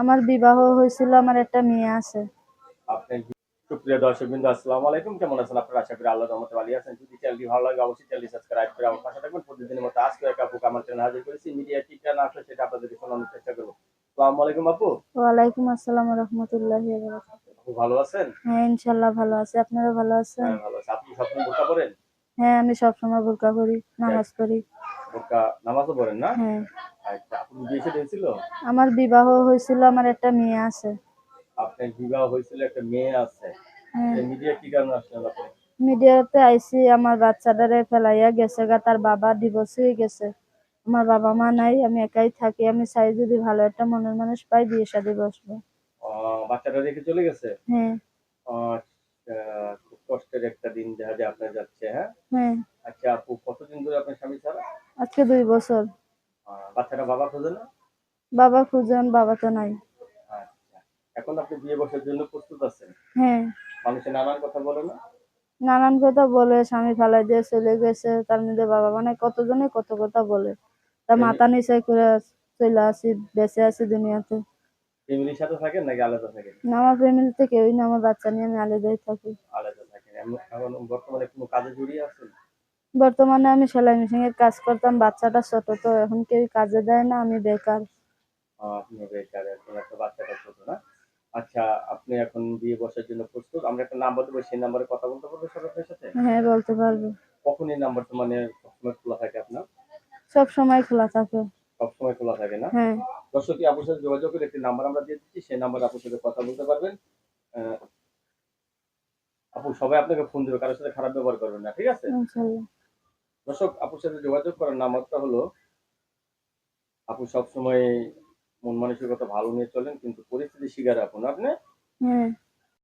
আমার বিবাহ হয়েছিল আমার একটা মেয়ে আছে। সুপ্রিয় দর্শক বিন্দু আসসালামু আলাইকুম। কেমন আছেন আপনারা? আশা করি আল্লাহ রহমতে ভালো আছেন। যদি চ্যানেলটি ভালো লাগে অবশ্যই চ্যানেলটি সাবস্ক্রাইব করে আমার পাশে থাকবেন প্রতিদিনের মতো আজকে এক আপুকে আমার চ্যানেল হাজির করেছি। মিডিয়া টিকা না আসলে সেটা আপনাদেরকে শোনানোর চেষ্টা করব। আসসালামু আলাইকুম আপু। ওয়ালাইকুম আসসালাম রহমতুল্লাহ আপু ভালো আছেন? হ্যাঁ ইনশাল্লাহ ভালো আছে। আপনারা ভালো আছেন? হ্যাঁ ভালো আছে। আপনি সবসময় বোরকা পড়েন হ্যাঁ আমি সবসময় বোরকা করি নামাজ পড়ি। বোরকা নামাজও পড়েন না? হ্যাঁ। আচ্ছা আপনি বিয়ে শাদী হয়েছিল আমার বিবাহ হয়েছিল আমার একটা মেয়ে আছে। আপনার বিবাহ হয়েছিল একটা মেয়ে আছে। হ্যাঁ। মিডিয়া কি কারণে আসলেন আপনি? মিডিয়াতে আইসি আমার বাচ্চাটারে ফেলাইয়া গেছে গা তার বাবা ডিভোর্স হয়ে গেছে। আমার বাবা মা নাই আমি একাই থাকি আমি চাই যদি ভালো একটা মনের মানুষ পাই বিয়ে শাদী বসবো। বাচ্চাটা রেখে চলে গেছে? হ্যাঁ। আচ্ছা, খুব কষ্টের একটা দিন দেখা যায় আপনার যাচ্ছে হ্যাঁ? হ্যাঁ। আচ্ছা আপু কতদিন ধরে আপনার স্বামী ছাড়া? আজকে দুই বছর। বাচ্চাটা বাবা খোঁজে না? বাবা খুঁজেন বাবা তো নাই। আচ্ছা। এখন আপনি বিয়ে বসার জন্য প্রস্তুত আছেন? হ্যাঁ। মানুষে নানান কথা বলে না? নানান কথা বলে স্বামী ফালাই দিয়ে চলে গেছে তার মধ্যে বাবা মানে কতজনে কত কথা বলে। তা মাথা নিচে করে চলে আসি বেঁচে আছি দুনিয়াতে। ফ্যামিলির সাথে থাকেন নাকি আলাদা থাকেন? না আমার ফ্যামিলিতে কেউই না আমার বাচ্চা নিয়ে আমি আলাদাই থাকি। আলাদা থাকেন। এখন বর্তমানে কোনো কাজে জড়িয়ে আছেন? বর্তমানে আমি সেলাই মেশিন এর কাজ করতাম বাচ্চাটা ছোট তো এখন কেউ কাজে দেয় না আমি বেকার। আপনি বেকার এখন একটা বাচ্চাটা ছোট না? আচ্ছা আপনি এখন বিয়ে বসার জন্য প্রস্তুত। আমরা একটা নাম্বার দেবো সেই নাম্বারে কথা বলতে পারব সব আপনার সাথে? হ্যাঁ বলতে পারব। কখন এই নাম্বারটা মানে সবসময় খোলা থাকে আপনার? সব সময় খোলা থাকে। খোলা থাকে না? হ্যাঁ। সাথে যোগাযোগ করে একটি নাম্বার আমরা দিয়ে দিচ্ছি সেই নাম্বারে আপুর সাথে কথা বলতে পারবেন। আপু সবাই আপনাকে ফোন দেবে কারোর সাথে খারাপ ব্যবহার করবেন না ঠিক আছে? দর্শক, আপুর সাথে যোগাযোগ করার নামটা হলো, আপু সবসময় মন মানসিকতা ভালো নিয়ে চলেন, কিন্তু পরিস্থিতি শিকার আপনার না আপনি? হ্যাঁ।